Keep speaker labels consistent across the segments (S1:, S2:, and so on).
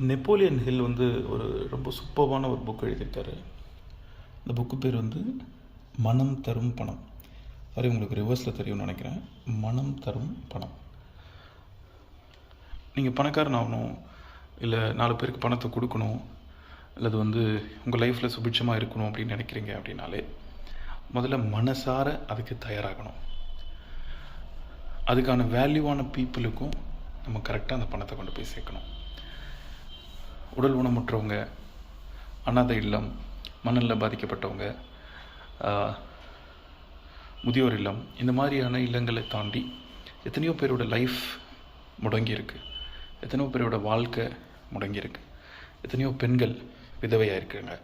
S1: Napoleon hill வந்து ஒரு ரொம்ப சூப்பர்வான ஒரு புக் எழுதியிருக்காரு. இந்த புக்கு பேர் வந்து மனம் தரும் பணம். சாரி உங்களுக்கு ரிவர்ஸில் தெரியும்னு நினைக்கிறேன். மனம் தரும் பணம். நீங்கள் பணக்காரன் ஆகணும் இல்லை நாலு பேருக்கு பணத்தை கொடுக்கணும் அல்லது வந்து உங்கள் லைஃப்பில் சுபிட்சமாக இருக்கணும் அப்படின்னு நினைக்கிறீங்க அப்படின்னாலே முதல்ல மனசார அதுக்கு தயாராகணும். அதுக்கான வேல்யூவான பீப்புளுக்கும் நம்ம கரெக்டாக அந்த பணத்தை கொண்டு போய் சேர்க்கணும். உடல் ஊனமுற்றவங்க அனாதை இல்லம் மணலில் பாதிக்கப்பட்டவங்க முதியோர் இல்லம் இந்த மாதிரியான இல்லங்களை தாண்டி எத்தனையோ பேரோட லைஃப் முடங்கியிருக்கு. எத்தனையோ பேரோட வாழ்க்கை முடங்கியிருக்கு. எத்தனையோ பெண்கள் விதவையாக இருக்காங்க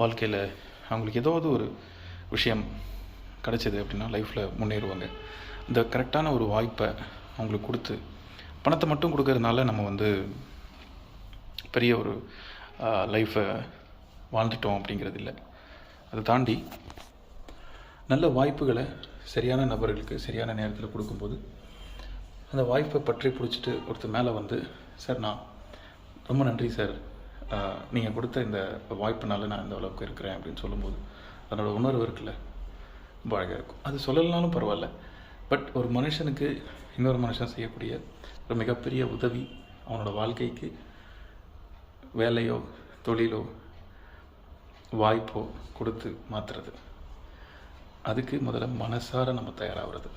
S1: வாழ்க்கையில் அவங்களுக்கு ஏதாவது ஒரு விஷயம் கிடைச்சது அப்படின்னா லைஃப்பில் முன்னேறுவாங்க. இந்த கரெக்டான ஒரு வாய்ப்பை அவங்களுக்கு கொடுத்து பணத்தை மட்டும் கொடுக்கறதுனால நம்ம வந்து பெரிய ஒரு லைஃப்பை வாழ்ந்துட்டோம் அப்படிங்கிறது இல்லை. அதை தாண்டி நல்ல வாய்ப்புகளை சரியான நபர்களுக்கு சரியான நேரத்தில் கொடுக்கும்போது அந்த வாய்ப்பை பற்றி பிடிச்சிட்டு ஒருத்தர் மேலே வந்து சார் நான் ரொம்ப நன்றி சார். நீங்கள் கொடுத்த இந்த வாய்ப்புனால நான் இந்த அளவுக்கு இருக்கிறேன் அப்படின்னு சொல்லும்போது அதனோட உணர்வு இருக்குல்ல? ரொம்ப அழகாக இருக்கும். அது சொல்லலைனாலும் பரவாயில்ல. பட் ஒரு மனுஷனுக்கு இன்னொரு மனுஷன் செய்யக்கூடிய ஒரு மிகப்பெரிய உதவி அவனோட வாழ்க்கைக்கு வேலையோ தொழிலோ வாய்ப்போ கொடுத்து மாற்றுறது அதுக்கு முதல்ல மனசார நம்ம தயாராகிறது.